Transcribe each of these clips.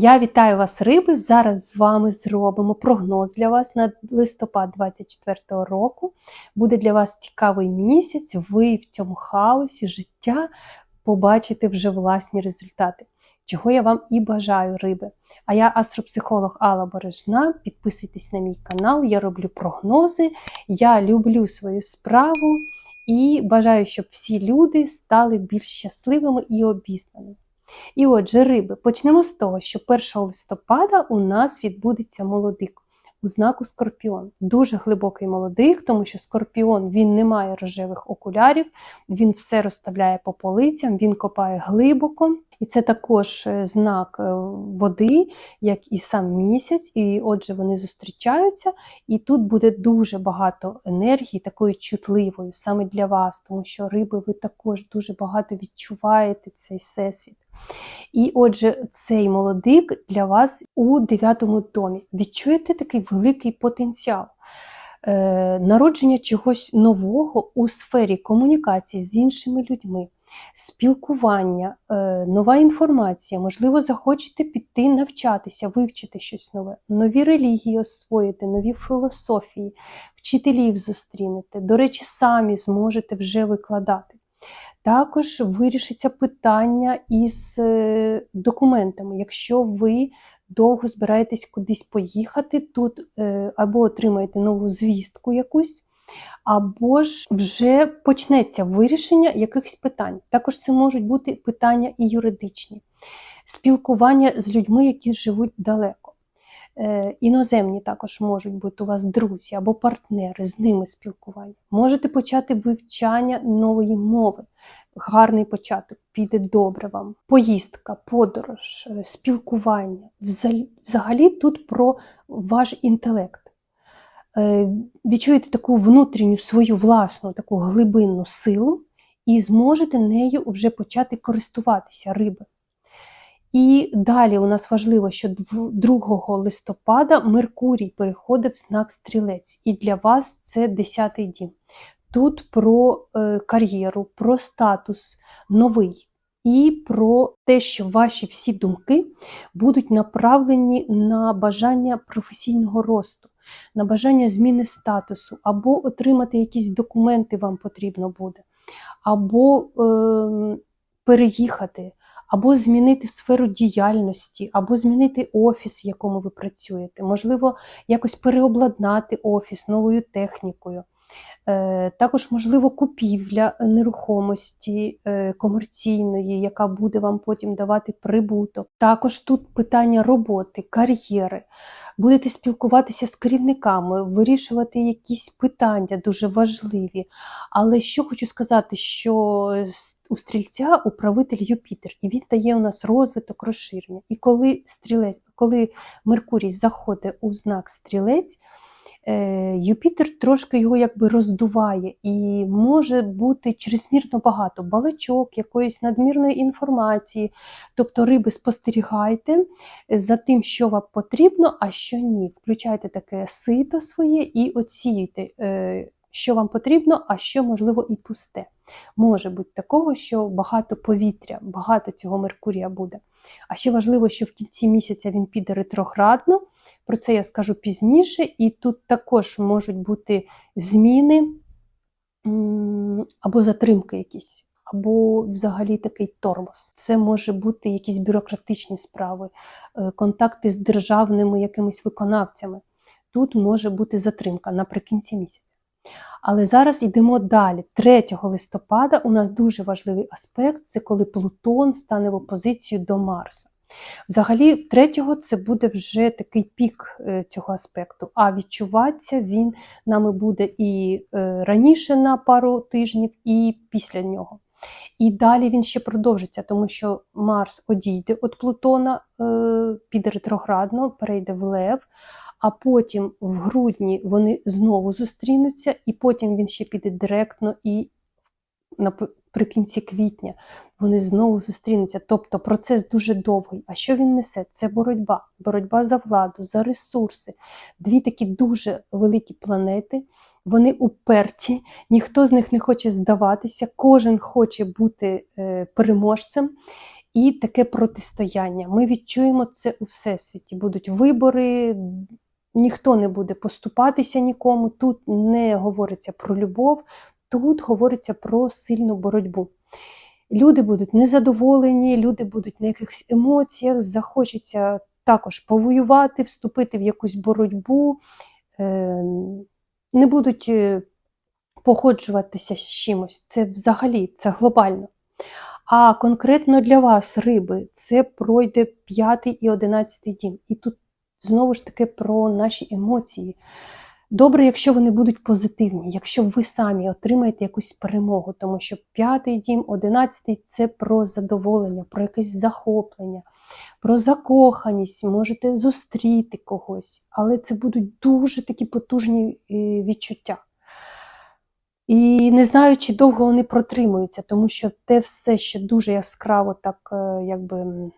Я вітаю вас, риби. Зараз з вами зробимо прогноз для вас на листопад 24 року. Буде для вас цікавий місяць. Ви в цьому хаосі життя побачите вже власні результати, чого я вам і бажаю, риби. А я астропсихолог Алла Бережна. Підписуйтесь на мій канал, я роблю прогнози, я люблю свою справу і бажаю, щоб всі люди стали більш щасливими і обізнаними. І отже, риби, почнемо з того, що 1 листопада у нас відбудеться молодик у знаку Скорпіон. Дуже глибокий молодик, тому що Скорпіон він не має рожевих окулярів, він все розставляє по полицям, він копає глибоко. І це також е, знак е, води, як і сам місяць, і отже, вони зустрічаються, і тут буде дуже багато енергії, такої чутливої саме для вас, тому що риби, ви також дуже багато відчуваєте цей всесвіт. І отже, цей молодик для вас у дев'ятому домі. Відчуєте такий великий потенціал. Е, народження чогось нового у сфері комунікації з іншими людьми, спілкування, е, нова інформація, можливо, захочете піти навчатися, вивчити щось нове, нові релігії освоїти, нові філософії, вчителів зустрінете. До речі, самі зможете вже викладати. Також вирішиться питання із е, документами. Якщо ви довго збираєтесь кудись поїхати, тут е, або отримаєте нову звістку якусь, або ж вже почнеться вирішення якихось питань. Також це можуть бути питання і юридичні, спілкування з людьми, які живуть далеко. Е, іноземні також можуть бути у вас друзі або партнери, з ними спілкування. Можете почати вивчання нової мови. Гарний початок, піде добре вам. Поїздка, подорож, е, спілкування. Взагалі тут про ваш інтелект. Е, відчуєте таку внутрішню свою власну таку глибинну силу і зможете нею вже почати користуватися риби. І далі у нас важливо, що 2 листопада Меркурій переходить в знак стрілець, і для вас це 10-й дім. Тут про е, кар'єру, про статус новий і про те, що ваші всі думки будуть направлені на бажання професійного росту, на бажання зміни статусу, або отримати якісь документи вам потрібно буде, або е, переїхати або змінити сферу діяльності, або змінити офіс, в якому ви працюєте, можливо, якось переобладнати офіс новою технікою. Е, також, можливо, купівля нерухомості е, комерційної, яка буде вам потім давати прибуток. Також тут питання роботи, кар'єри. Будете спілкуватися з керівниками, вирішувати якісь питання дуже важливі. Але що хочу сказати, що у стрільця управитель Юпітер, і він дає у нас розвиток, розширення. І коли стрілець, коли Меркурій заходить у знак стрілець, Юпітер трошки його якби роздуває, і може бути чрезмірно багато балачок, якоїсь надмірної інформації. Тобто, риби спостерігайте за тим, що вам потрібно, а що ні. Включайте таке сито своє і оцінюйте, е, що вам потрібно, а що, можливо, і пусте. Може бути такого, що багато повітря, багато цього Меркурія буде. А ще важливо, що в кінці місяця він піде ретроградно. Про це я скажу пізніше, і тут також можуть бути зміни або затримки якісь, або взагалі такий тормоз. Це може бути якісь бюрократичні справи, е, контакти з державними якимись виконавцями. Тут може бути затримка наприкінці місяця. Але зараз йдемо далі. 3 листопада у нас дуже важливий аспект це коли Плутон стане в опозицію до Марса. Взагалі, третього це буде вже такий пік е, цього аспекту, а відчуватися він нами буде і е, раніше на пару тижнів, і після нього. І далі він ще продовжиться, тому що Марс одійде від Плутона, е, піде ретроградно, перейде в Лев, а потім в грудні вони знову зустрінуться, і потім він ще піде директно і наприкінці квітня вони знову зустрінуться. Тобто процес дуже довгий. А що він несе? Це боротьба, боротьба за владу, за ресурси. Дві такі дуже великі планети. Вони уперті, ніхто з них не хоче здаватися, кожен хоче бути е, переможцем. і таке протистояння. Ми відчуємо це у всесвіті. Будуть вибори, ніхто не буде поступатися нікому. Тут не говориться про любов, тут говориться про сильну боротьбу. Люди будуть незадоволені, люди будуть на якихось емоціях, захочеться також повоювати, вступити в якусь боротьбу, е, не будуть е, походжуватися з чимось. Це взагалі це глобально. А конкретно для вас, риби, це пройде п'ятий і одинадцятий дім. І тут знову ж таки про наші емоції. Добре, якщо вони будуть позитивні, якщо ви самі отримаєте якусь перемогу, тому що п'ятий дім, одинадцятий це про задоволення, про якесь захоплення, про закоханість, можете зустріти когось, але це будуть дуже такі потужні е, відчуття. І не знаю, чи довго вони протримуються, тому що те все, що дуже яскраво так е, якби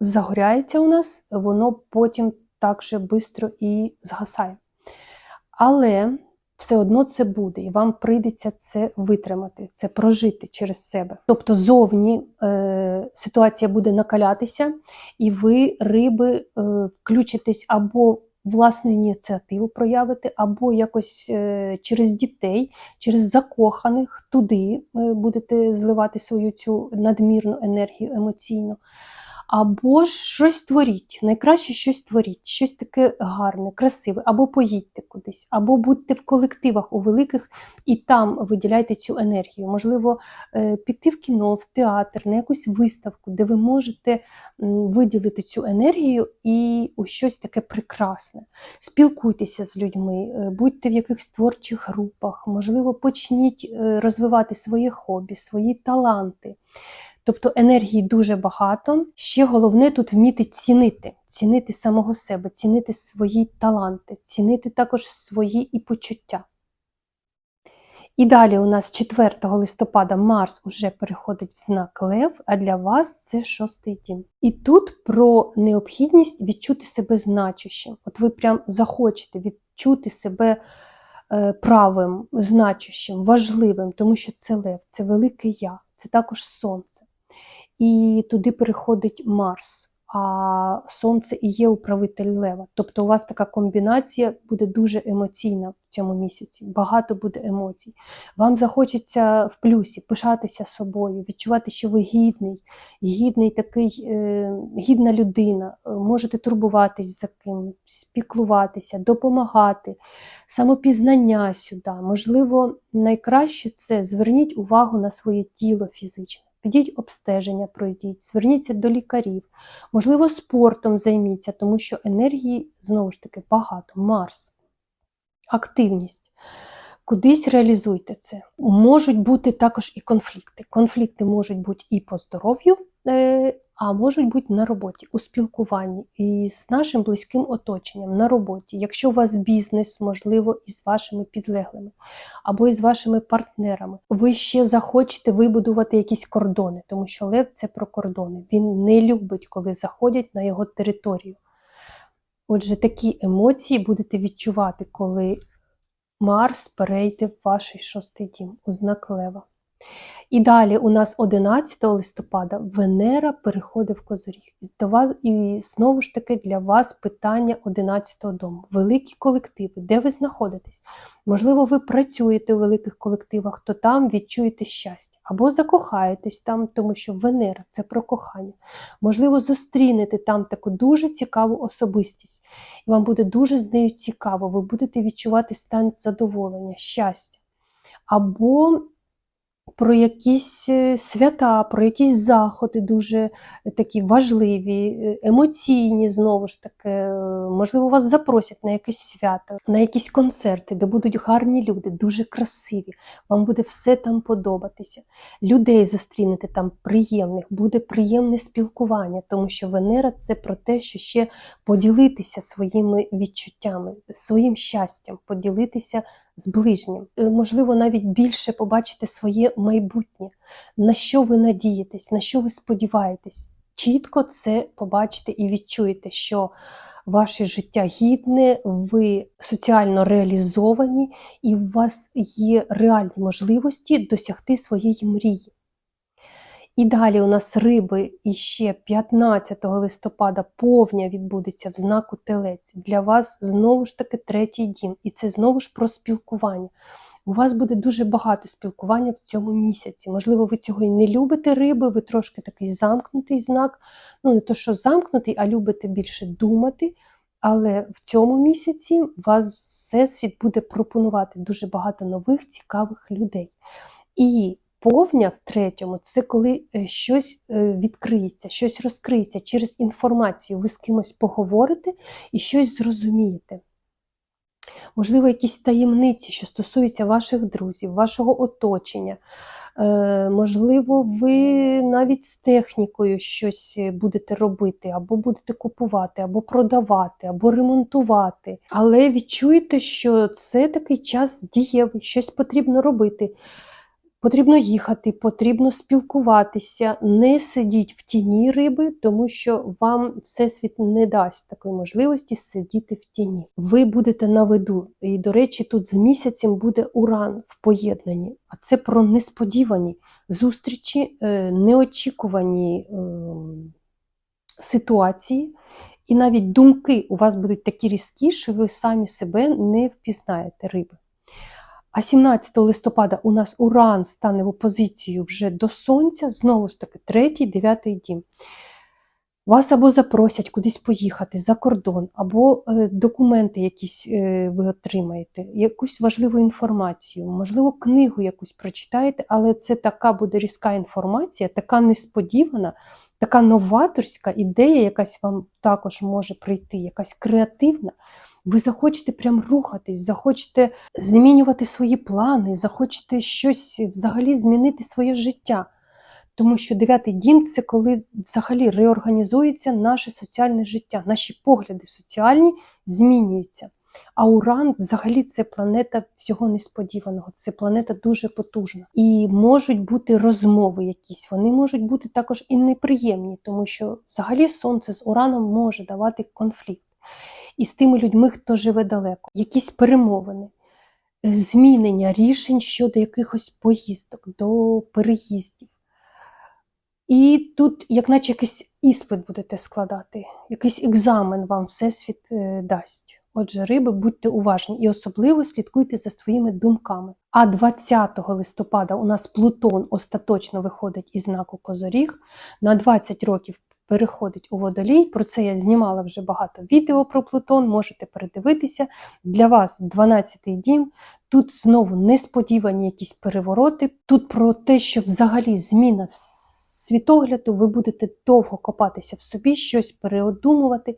загоряється у нас, воно потім так же швидко і згасає. Але все одно це буде, і вам прийдеться це витримати, це прожити через себе. Тобто зовні е, ситуація буде накалятися, і ви, риби, е, включитесь або власну ініціативу проявити, або якось е, через дітей, через закоханих туди е, будете зливати свою цю надмірну енергію емоційну. Або ж щось творіть, найкраще щось творіть, щось таке гарне, красиве, або поїдьте кудись, або будьте в колективах у великих і там виділяйте цю енергію. Можливо, е, піти в кіно, в театр, на якусь виставку, де ви можете виділити цю енергію і у щось таке прекрасне. Спілкуйтеся з людьми, е, будьте в якихось творчих групах, можливо, почніть е, розвивати своє хобі, свої таланти. Тобто енергії дуже багато. Ще головне тут вміти цінити, цінити самого себе, цінити свої таланти, цінити також свої і почуття. І далі у нас 4 листопада Марс вже переходить в знак Лев, а для вас це шостий дім. І тут про необхідність відчути себе значущим. От ви прям захочете відчути себе е, правим, значущим, важливим, тому що це Лев, це велике Я, це також сонце і туди переходить Марс, а Сонце і є управитель Лева. Тобто у вас така комбінація буде дуже емоційна в цьому місяці, багато буде емоцій. Вам захочеться в плюсі пишатися собою, відчувати, що ви гідний, гідний такий, е, гідна людина, можете турбуватись за ким, спіклуватися, допомагати, самопізнання сюди. Можливо, найкраще це зверніть увагу на своє тіло фізичне. Підіть обстеження, пройдіть, зверніться до лікарів, можливо, спортом займіться, тому що енергії, знову ж таки, багато. Марс, активність. Кудись реалізуйте це. Можуть бути також і конфлікти. Конфлікти можуть бути і по здоров'ю, е, а можуть бути на роботі, у спілкуванні із нашим близьким оточенням на роботі. Якщо у вас бізнес, можливо, із вашими підлеглими або із вашими партнерами, ви ще захочете вибудувати якісь кордони, тому що Лев це про кордони. Він не любить, коли заходять на його територію. Отже, такі емоції будете відчувати, коли Марс перейде в ваш шостий дім у знак Лева. І далі у нас 11 листопада Венера переходить в Козоріг. І знову ж таки для вас питання 11-го дому. Великі колективи, де ви знаходитесь? Можливо, ви працюєте у великих колективах, то там відчуєте щастя. Або закохаєтесь там, тому що Венера це про кохання. Можливо, зустрінете там таку дуже цікаву особистість. І вам буде дуже з нею цікаво, ви будете відчувати стан задоволення, щастя. Або про якісь е, свята, про якісь заходи дуже такі важливі, е, емоційні, знову ж таки, е, можливо, вас запросять на якесь свято, на якісь концерти, де будуть гарні люди, дуже красиві. Вам буде все там подобатися. Людей зустрінете там приємних, буде приємне спілкування, тому що Венера це про те, що ще поділитися своїми відчуттями, своїм щастям, поділитися з ближнім. Е, можливо, навіть більше побачити своє майбутнє, на що ви надієтесь, на що ви сподіваєтесь. Чітко це побачите і відчуєте, що ваше життя гідне, ви соціально реалізовані, і у вас є реальні можливості досягти своєї мрії. І далі у нас риби і ще 15 листопада повня відбудеться в знаку Телець. Для вас знову ж таки третій дім. І це знову ж про спілкування. У вас буде дуже багато спілкування в цьому місяці. Можливо, ви цього і не любите риби, ви трошки такий замкнутий знак. Ну, не то, що замкнутий, а любите більше думати. Але в цьому місяці вас всесвіт буде пропонувати дуже багато нових цікавих людей. І повня в третьому це коли е, щось е, відкриється, щось розкриється через інформацію. Ви з кимось поговорите і щось зрозумієте. Можливо, якісь таємниці, що стосуються ваших друзів, вашого оточення. Е, Можливо, ви навіть з технікою щось будете робити, або будете купувати, або продавати, або ремонтувати. Але відчуєте, що це такий час дієвий, щось потрібно робити. Потрібно їхати, потрібно спілкуватися, не сидіть в тіні риби, тому що вам всесвіт не дасть такої можливості сидіти в тіні. Ви будете на виду. І, до речі, тут з місяцем буде уран в поєднанні, а це про несподівані зустрічі, е, неочікувані е, ситуації. І навіть думки у вас будуть такі різкі, що ви самі себе не впізнаєте риби. А 17 листопада у нас Уран стане в опозицію вже до Сонця, знову ж таки, третій, дев'ятий дім. Вас або запросять кудись поїхати за кордон, або е, документи якісь е, ви отримаєте, якусь важливу інформацію, можливо, книгу якусь прочитаєте, але це така буде різка інформація, така несподівана, така новаторська ідея, якась вам також може прийти, якась креативна. Ви захочете прям рухатись, захочете змінювати свої плани, захочете щось взагалі змінити своє життя. Тому що дев'ятий дім це коли взагалі реорганізується наше соціальне життя, наші погляди соціальні змінюються. А Уран взагалі це планета всього несподіваного, це планета дуже потужна. І можуть бути розмови якісь, вони можуть бути також і неприємні, тому що взагалі Сонце з Ураном може давати конфлікт і з тими людьми, хто живе далеко, якісь перемовини, змінення рішень щодо якихось поїздок, до переїздів. І тут, як наче якийсь іспит будете складати, якийсь екзамен вам Всесвіт е, дасть. Отже, риби, будьте уважні і особливо слідкуйте за своїми думками. А 20 листопада у нас Плутон остаточно виходить із знаку Козоріг. На 20 років переходить у водолій. Про це я знімала вже багато відео про Плутон, можете передивитися. Для вас 12-й дім. Тут знову несподівані якісь перевороти. Тут про те, що взагалі зміна світогляду, ви будете довго копатися в собі, щось переодумувати,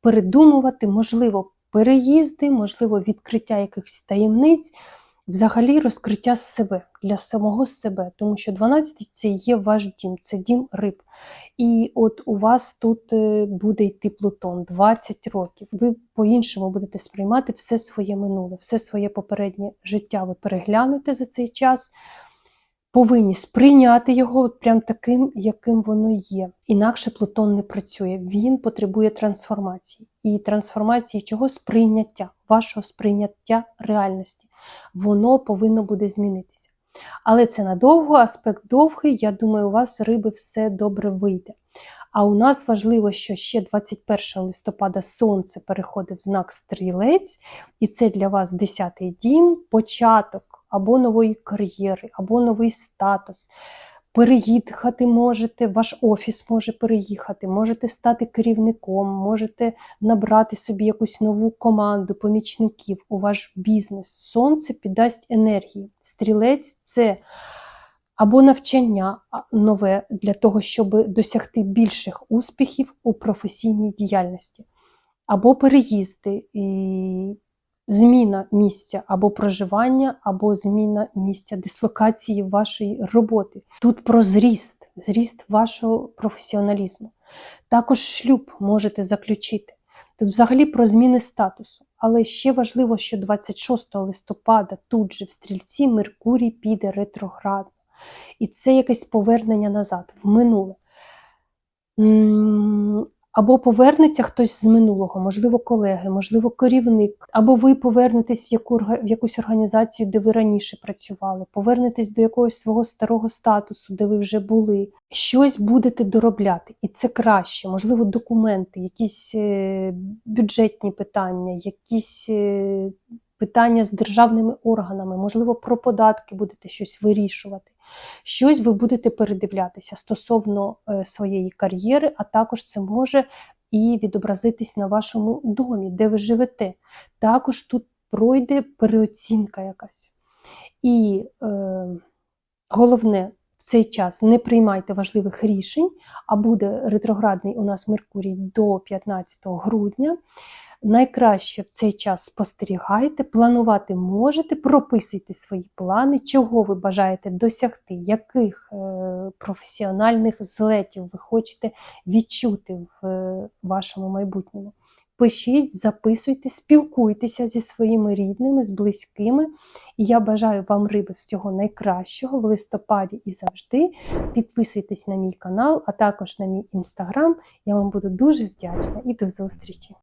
передумувати, можливо, переїзди, можливо, відкриття якихось таємниць взагалі розкриття себе для самого себе, тому що 12 це є ваш дім, це дім риб. І от у вас тут е, буде йти Плутон 20 років. Ви по-іншому будете сприймати все своє минуле, все своє попереднє життя. Ви переглянете за цей час повинні сприйняти його прям таким, яким воно є. Інакше Плутон не працює. Він потребує трансформації. І трансформації чого сприйняття, вашого сприйняття реальності. Воно повинно буде змінитися. Але це надовго, аспект довгий, я думаю, у вас риби все добре вийде. А у нас важливо, що ще 21 листопада сонце переходить в знак стрілець, і це для вас 10-й дім, початок або нової кар'єри, або новий статус. Переїхати можете, ваш офіс може переїхати, можете стати керівником, можете набрати собі якусь нову команду, помічників у ваш бізнес. Сонце піддасть енергії. Стрілець це або навчання нове для того, щоб досягти більших успіхів у професійній діяльності, або переїзди. І зміна місця або проживання, або зміна місця дислокації вашої роботи. Тут про зріст, зріст вашого професіоналізму. Також шлюб можете заключити. Тут взагалі про зміни статусу. Але ще важливо, що 26 листопада тут же в стрільці Меркурій піде ретроградно. І це якесь повернення назад, в минуле. Або повернеться хтось з минулого, можливо, колеги, можливо, керівник, або ви повернетесь в, яку, в якусь організацію, де ви раніше працювали, повернетесь до якогось свого старого статусу, де ви вже були. Щось будете доробляти, і це краще. Можливо, документи, якісь е, бюджетні питання, якісь е, питання з державними органами, можливо, про податки будете щось вирішувати. Щось ви будете передивлятися стосовно е, своєї кар'єри, а також це може і відобразитись на вашому домі, де ви живете. Також тут пройде переоцінка якась. І е, головне, в цей час не приймайте важливих рішень, а буде ретроградний у нас Меркурій до 15 грудня. Найкраще в цей час спостерігайте, планувати можете, прописуйте свої плани, чого ви бажаєте досягти, яких е, професіональних злетів ви хочете відчути в е, вашому майбутньому. Пишіть, записуйте, спілкуйтеся зі своїми рідними, з близькими. І я бажаю вам риби всього найкращого в листопаді і завжди. Підписуйтесь на мій канал, а також на мій інстаграм. Я вам буду дуже вдячна і до зустрічі!